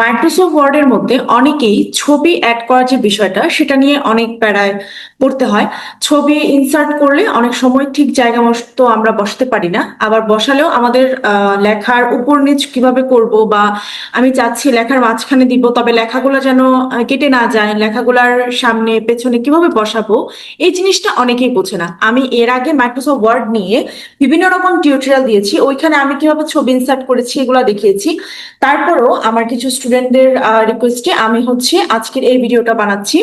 Microsoft ওয়ার্ডের মধ্যে অনেকেই ছবি অ্যাড করার যে বিষয়টা, সেটা নিয়ে অনেক প্যারায় পড়তে হয়। ছবি ইনসার্ট করলে অনেক সময় ঠিক জায়গা মতো আমরা বসাতে পারি না। আবার বসালেও আমাদের লেখার উপর নিচ কীভাবে করব বা আমি চাচ্ছি লেখার মাঝখানে দিব, তবে লেখাগুলো যেন কেটে না যায়, লেখাগুলার সামনে, পেছনে কীভাবে বসাবো, এই জিনিসটা অনেকেই বোঝে না। আমি এর আগে মাইক্রোসফট ওয়ার্ড নিয়ে বিভিন্ন রকম টিউটোরিয়াল দিয়েছি। ওইখানে আমি কীভাবে ছবি ইনসার্ট করেছি, এগুলো দেখিয়েছি। তারপরও আমার কিছু স্টুডেন্টদের রিকোয়েস্টে আমি হচ্ছে আজকের এই ভিডিওটা বানাচ্ছি।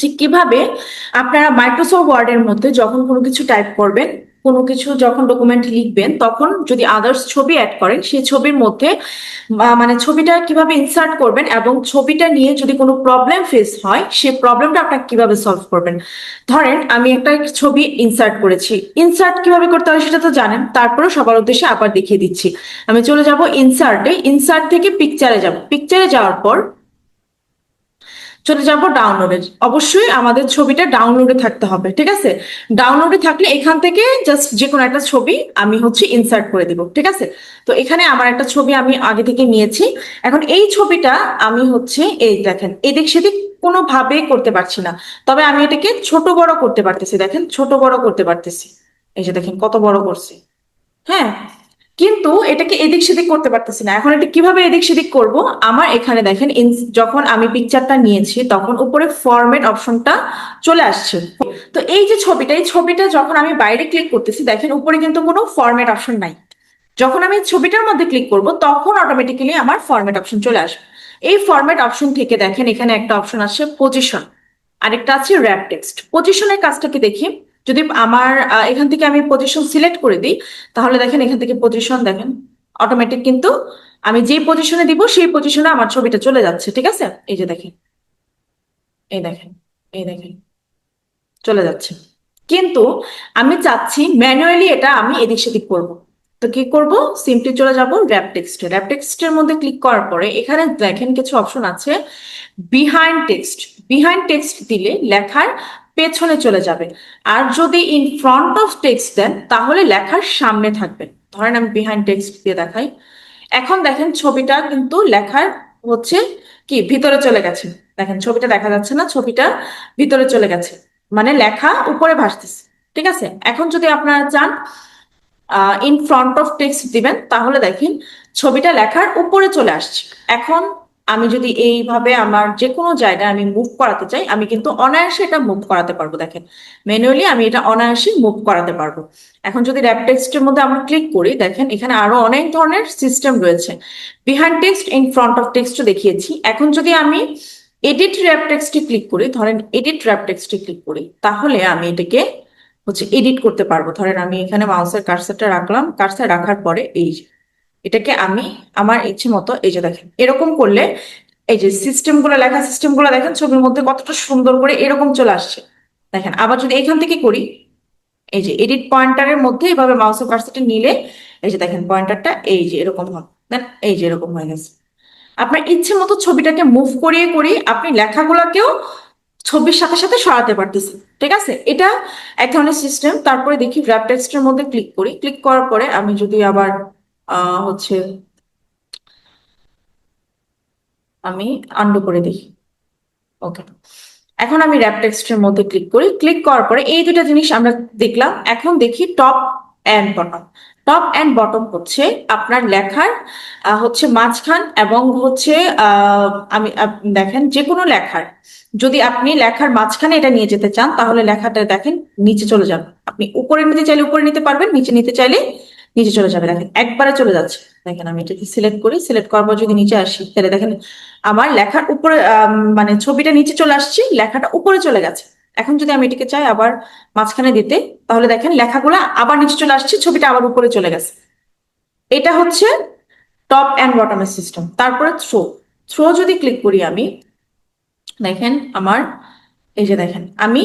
যে কীভাবে? আপনারা মাইক্রোসফট ওয়ার্ডের মধ্যে যখন কোনো কিছু টাইপ করবেন কোনো কিছু যখন ডকুমেন্ট লিখবেন, তখন যদি আদার্স ছবি অ্যাড করেন, সেই ছবির মধ্যে মানে ছবিটা কীভাবে ইনসার্ট করবেন এবং ছবিটা নিয়ে যদি কোনো প্রবলেম ফেস হয়, সেই প্রবলেমটা আপনাকে কীভাবে সলভ করবেন? ধরেন, আমি একটা ছবি ইনসার্ট করেছি। ইনসার্ট কীভাবে করতে হয় সেটা তো জানেন, তারপরেও সবার উদ্দেশ্যে আবার দেখিয়ে দিচ্ছি। আমি চলে যাব ইনসার্টে ইনসার্ট থেকে পিকচারে যাব। পিকচারে যাওয়ার পর চলে যাব ডাউনলোডে অবশ্যই আমাদের ছবিটা ডাউনলোডে থাকতে হবে, ঠিক আছে? ডাউনলোডে থাকলে এখান থেকে জাস্ট যে কোনো একটা ছবি আমি হচ্ছে ইনসার্ট করে দিব, ঠিক আছে? তো এখানে আমার একটা ছবি আমি আগে থেকে নিয়েছি। এখন এই ছবিটা আমি হচ্ছে এই দেখেন, এদিক সেদিক কোনোভাবে করতে পারছি না। তবে আমি এটাকে ছোট বড় করতে পারতেছি, দেখেন, ছোট বড় করতে পারতেছি। এই যে দেখেন কত বড় করছি। হ্যাঁ? কিন্তু এটাকে এদিক সেদিক করতে পারতেছি না। এখন এটা কীভাবে এদিক সেদিক করব? আমার এখানে দেখেন যখন আমি পিকচারটা নিয়েছি, তখন উপরে ফরম্যাট অপশনটা চলে আসছে। তো এই যে ছবিটা, এই ছবিটা যখন আমি বাইরে ক্লিক করতেছি, দেখেন উপরে কিন্তু কোনো ফরম্যাট অপশন নাই। যখন আমি ছবিটার মধ্যে ক্লিক করব, তখন অটোমেটিক্যালি আমার ফরম্যাট অপশন চলে আসবে। এই ফরম্যাট অপশন থেকে দেখেন এখানে একটা অপশন আসছে পজিশন আরেকটা আছে র্যাপ টেক্সট পজিশনের কাজটাকে দেখি? যদি আমার এখান থেকে আমি পজিশন সিলেক্ট করে দিই, তাহলে দেখেন এখান থেকে পজিশন দেখেন অটোমেটিক কিন্তু আমি যে পজিশনে দিব, সেই পজিশনে আমার ছবিটা চলে যাচ্ছে, ঠিক আছে? এই যে দেখেন, এই দেখেন এই দেখেন, চলে যাচ্ছে। কিন্তু আমি চাচ্ছি ম্যানুয়ালি এটা আমি এদিক সেদিক করব। তো কি করব? সিম্পলি চলে যাব র্যাপ টেক্সটে র্যাপ টেক্সটের মধ্যে ক্লিক করার পরে এখানে দেখেন কিছু অপশন আছে বিহাইন্ড টেক্সট বিহাইন্ড টেক্সট দিলে লেখার পেছনে চলে যাবে। আর যদি ইন ফ্রন্ট অফ টেক্সট দেন, তাহলে লেখার সামনে থাকবে। ধরেন আমি বিহাইন্ড টেক্সট দিয়ে দেখাই। এখন দেখেন ছবিটা কিন্তু লেখার হচ্ছে কি, ভিতরে চলে গেছে। দেখেন ছবিটা দেখা যাচ্ছে না, ছবিটা ভিতরে চলে গেছে। মানে লেখা উপরে ভাসতেছে। ঠিক আছে? এখন যদি আপনারা চান ইন ফ্রন্ট অফ টেক্সট দিবেন, তাহলে দেখেন ছবিটা লেখার উপরে চলে আসছে। এখন আমি যদি এইভাবে আমার যে কোনো জায়গায় আমি মুভ করাতে চাই, আমি কিন্তু অনায়াসে এটা মুভ করাতে পারব, দেখেন। ম্যানুয়ালি আমি এটা অনায়াসে মুভ করাতে পারব। এখন যদি র্যাপ টেক্সটের মধ্যে আমরা ক্লিক করি, দেখেন এখানে আরও অনেক ধরনের সিস্টেম রয়েছে। Behind text in front of text দেখিয়েছি। এখন যদি আমি এডিট র্যাপ টেক্সটে ক্লিক করি, ধরেন এডিট র্যাপ টেক্সটে ক্লিক করি, তাহলে আমি এটাকে হচ্ছে এডিট করতে পারব। ধরেন আমি এখানে মাউসের কার্সারটা রাখলাম কার্সার রাখার পরে এই এটাকে আমি আমার ইচ্ছে মতো এই যে দেখেন, এরকম করলে এই যে সিস্টেমগুলো লেখা সিস্টেমগুলো দেখেন ছবির মধ্যে কতটা সুন্দর করে এরকম চলে আসছে। দেখেন, আবার যদি এখান থেকে করি, এই যে এডিট পয়েন্টারের মধ্যে এভাবে মাউসের কার্সারটা নিলে, এই যে দেখেন পয়েন্টারটা এই যে এরকম হবে দেন এই যে এরকম হয়ে গেছে। আপনার ইচ্ছে মতো ছবিটাকে মুভ করিয়ে করি আপনি লেখাগুলোকেও ছবির সাথে সাথে সরাতে পারতেছেন। ঠিক আছে? এটা এক ধরনের সিস্টেম তারপরে দেখি র্যাপ টেক্সটের মধ্যে ক্লিক করি। ক্লিক করার পরে আমি যদি আবার হচ্ছে আমি আন্ডু করে দেখি ওকে এখন আমি র্যাপ টেক্সটের মধ্যে ক্লিক করি। ক্লিক করার পরে এই দুটো জিনিস আমরা দেখলাম। এখন দেখি top and bottom top and bottom হচ্ছে আপনার লেখার হচ্ছে মাঝখান এবং হচ্ছে আমি দেখেন যে কোনো লেখার। যদি আপনি লেখার মাঝখানে এটা নিয়ে যেতে চান, তাহলে লেখাটা দেখেন নিচে চলে যাবে। আপনি উপরে নিতে চাইলে উপরে নিতে পারবেন, নিচে নিতে চাইলে নিচে চলে যাবে। দেখেন, একবারে চলে যাচ্ছে। দেখেন, আমি এটাকে সিলেক্ট করি সিলেক্ট করার পর যদি নিচে আসি, তাহলে দেখেন, আমার লেখার উপরে মানে ছবিটা নিচে চলে আসছে, লেখাটা উপরে চলে গেছে। এখন যদি আমি এটাকে চাই আবার মাঝখানে দিতে, তাহলে দেখেন, লেখাগুলা আবার নিচে চলে আসছে, ছবিটা আবার উপরে চলে গেছে। এটা হচ্ছে টপ অ্যান্ড বটমের সিস্টেম তারপরে থ্রো থ্রো যদি ক্লিক করি আমি, দেখেন, আমার, এই যে দেখেন, আমি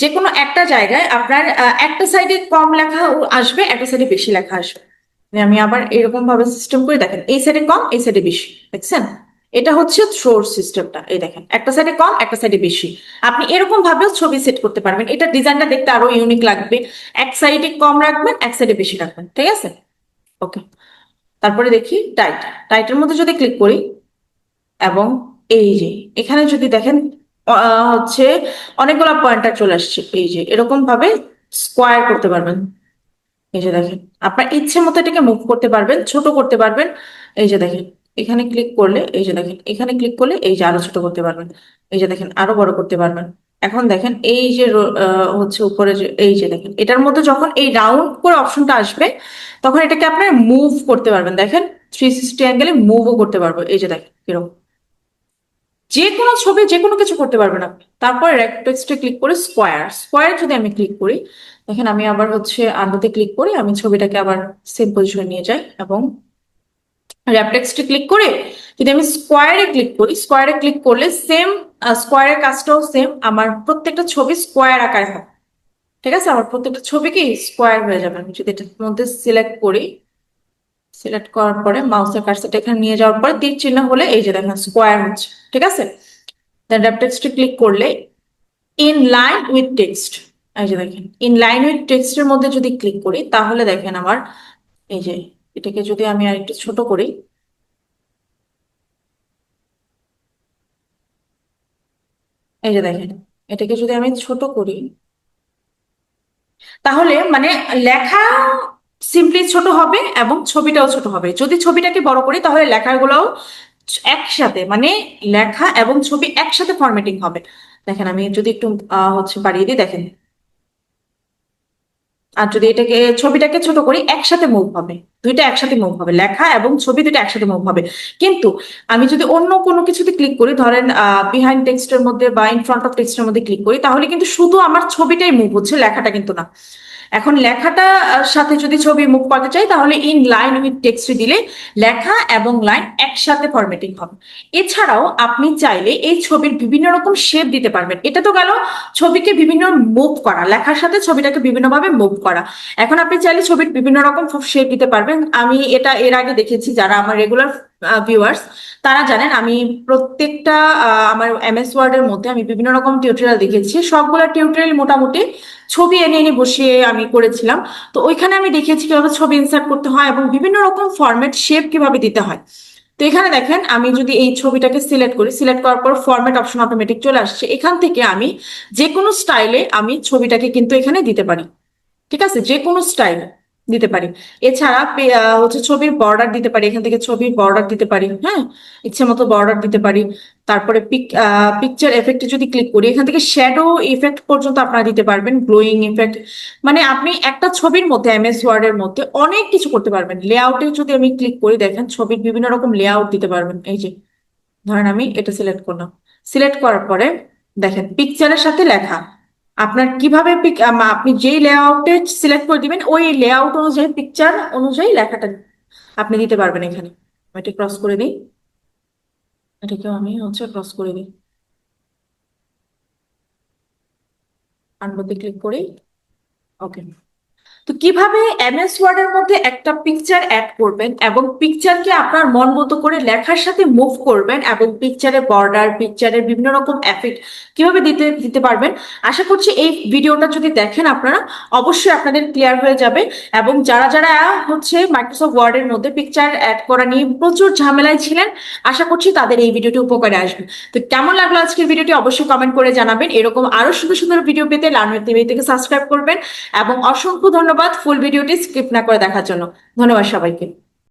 যে কোনো একটা জায়গায় আপনার একটা সাইডে কম লেখা আসবে, একটা সাইডে বেশি লেখা আসবে। আমি আবার এরকম ভাবে সিস্টেম করে দেখেন, এই সাইডে কম, এই সাইডে বেশি, দেখছেন? এটা হচ্ছে থ্রোর সিস্টেমটা এই দেখেন। একটা সাইডে কম, একটা সাইডে বেশি। আপনি এরকম ভাবেও ছবি সেট করতে পারবেন। এটা ডিজাইনটা দেখতে আরও ইউনিক লাগবে। এক সাইডে কম রাখবেন, এক সাইডে বেশি রাখবেন, ঠিক আছে? ওকে তারপরে দেখি টাইট টাইটের মধ্যে যদি ক্লিক করি, এবং এই যে, এখানে যদি দেখেন হচ্ছে অনেকগুলো পয়েন্টার চলে আসছে। এই যে, এরকম ভাবে স্কোয়ার করতে পারবেন। এই যে দেখেন, আপনার ইচ্ছে মতো এটাকে মুভ করতে পারবেন, ছোট করতে পারবেন। এই যে দেখেন, এখানে ক্লিক করলে, এই যে দেখেন, এখানে ক্লিক করলে এই যে আরও ছোট করতে পারবেন। এই যে দেখেন, আরও বড় করতে পারবেন। এখন দেখেন, এই যে হচ্ছে উপরে যে, এই যে দেখেন, এটার মধ্যে যখন এই রাউন্ড করে অপশনটা আসবে, তখন এটাকে আপনার মুভ করতে পারবেন। দেখেন থ্রি সিক্সটি অ্যাঙ্গেলে মুভও করতে পারব। এই যে দেখেন, এরকম। যে কোনো ছবি যে কোনো কিছু করতে পারবেন আপনি। তারপর রেক্টেক্সটে ক্লিক করে স্কোয়ার স্কোয়ার যদি আমি ক্লিক করি, দেখেন আমি আবার হচ্ছে আন্ডাতে ক্লিক করে আমি ছবিটাকে আবার সেম পজিশনে নিয়ে যাই এবং র্যাপটেক্সটে ক্লিক করে যদি আমি স্কোয়ারে ক্লিক করি স্কোয়ারে ক্লিক করলে সেম স্কোয়ারের কাজটাও সেম আমার প্রত্যেকটা ছবি স্কোয়ার আকারে হবে। ঠিক আছে? আমার প্রত্যেকটা ছবি কি স্কোয়ার হয়ে যাবে। আমি যদি এটার মধ্যে সিলেক্ট করি সিলেক্ট করার পরে মাউসের কার্সারটা এখানে নিয়ে যাওয়ার পরে তীর চিহ্ন হলে এই যে দেখেন স্কোয়ার হচ্ছে, ঠিক আছে? দেন র্যাপটেক্সটে ক্লিক করলে ইন লাইন উইথ টেক্সট এই যে দেখেন ইন লাইন উইথ টেক্সটের মধ্যে যদি ক্লিক করি, তাহলে দেখেন আমার এই যে এটাকে যদি আমি আর একটু ছোট করি, এই যে দেখেন, এটাকে যদি আমি ছোট করি, তাহলে মানে লেখা সিম্পলি ছোট হবে এবং ছবিটাও ছোট হবে। যদি ছবিটাকে বড় করি, তাহলে লেখাগুলোও একসাথে মানে লেখা এবং ছবি একসাথে ফরম্যাটিং হবে। দেখেন, আমি যদি একটু হচ্ছে বাড়িয়ে দিই, দেখেন। আর যদি এটাকে, ছবিটাকে ছোট করি, একসাথে মুভ হবে। দুইটা একসাথে মুভ হবে। লেখা এবং ছবি দুইটা একসাথে মুভ হবে। কিন্তু আমি যদি অন্য কোনো কিছুতে ক্লিক করি, ধরেন বিহাইন্ড টেক্সটের মধ্যে বা ইন ফ্রন্ট অফ টেক্সটের মধ্যে ক্লিক করি, তাহলে কিন্তু শুধু আমার ছবিটাই মুভ হচ্ছে, লেখাটা কিন্তু না। এখন লেখাটা সাথে যদি ছবি মুভ করতে চাই, তাহলে ইন লাইন উইথ টেক্সট দিলে লেখা এবং লাইন একসাথে ফরম্যাটিং হবে। এছাড়াও আপনি চাইলে এই ছবির বিভিন্ন রকম শেপ দিতে পারবেন। এটা তো গেল ছবিকে বিভিন্ন মুভ করা, লেখার সাথে ছবিটাকে বিভিন্নভাবে মুভ করা। এখন আপনি চাইলে ছবির বিভিন্ন রকম শেপ দিতে পারবেন। আমি এটা এর আগে দেখেছি, যারা আমার রেগুলার ভিউয়ার্স তারা জানেন আমি প্রত্যেকটা আমার এমএস ওয়ার্ডের মধ্যে আমি বিভিন্ন রকম টিউটোরিয়াল দেখেছি। সবগুলা টিউটোরিয়াল মোটামুটি ছবি এনে এনে বসিয়ে আমি করেছিলাম। তো ওইখানে আমি দেখেছি কীভাবে ছবি ইনসার্ট করতে হয় এবং বিভিন্ন রকম ফরম্যাট শেপ কীভাবে দিতে হয়। তো এখানে দেখেন, আমি যদি এই ছবিটাকে সিলেক্ট করি সিলেক্ট করার পর ফরম্যাট অপশন অটোমেটিক চলে আসছে। এখান থেকে আমি যে কোনো স্টাইলে আমি ছবিটাকে কিন্তু এখানে দিতে পারি। ঠিক আছে? যে কোনো স্টাইল দিতে পারি। এছাড়া হচ্ছে ছবির বর্ডার দিতে পারি, এখান থেকে ছবির বর্ডার দিতে পারি হ্যাঁ? ইচ্ছে মতো বর্ডার দিতে পারি। তারপরে পিক পিকচার এফেক্টে যদি ক্লিক করি, এখান থেকে শ্যাডো ইফেক্ট পর্যন্ত আপনারা দিতে পারবেন গ্লোয়িং ইফেক্ট মানে আপনি একটা ছবির মধ্যে এমএস ওয়ার্ড এর মধ্যে অনেক কিছু করতে পারবেন। লেআউটে যদি আমি ক্লিক করি, দেখেন ছবির বিভিন্ন রকম লেআউট দিতে পারবেন। এই যে, ধরেন আমি এটা সিলেক্ট করলাম। সিলেক্ট করার পরে, দেখেন পিকচারের সাথে লেখা। আপনার কীভাবে আপনি যেই লেআউটে সিলেক্ট করে দিবেন, ওই লেআউট অনুযায়ী পিকচার অনুযায়ী লেখাটা আপনি দিতে পারবেন এখানে। এটা ক্রস করে দিই। এটাকেও আমি হচ্ছে ক্রস করে দিই। আনবোতে ক্লিক করি। ওকে তো কীভাবে এমএস ওয়ার্ড এর মধ্যে একটা পিকচার অ্যাড করবেন এবং পিকচারকে আপনার মন মতো করে লেখার সাথে মুভ করবেন এবং পিকচারের বর্ডার পিকচারের বিভিন্ন রকম এফেক্ট কীভাবে দিতে দিতে পারবেন? আশা করছি এই ভিডিওটা যদি দেখেন আপনারা, অবশ্যই আপনাদের ক্লিয়ার হয়ে যাবে এবং যারা যারা হচ্ছে মাইক্রোসফট ওয়ার্ড এর মধ্যে পিকচার অ্যাড করা নিয়ে প্রচুর ঝামেলায় ছিলেন, আশা করছি তাদের এই ভিডিওটি উপকারে আসবে। তো কেমন লাগল আজকের ভিডিওটি অবশ্যই কমেন্ট করে জানাবেন। এরকম আরও সুন্দর সুন্দর ভিডিও পেতে লার্নার টিভি থেকে সাবস্ক্রাইব করবেন এবং অসংখ্য ধন্যবাদ। ফুল ভিডিওটি স্কিপ না করে দেখার জন্য। ধন্যবাদ সবাইকে।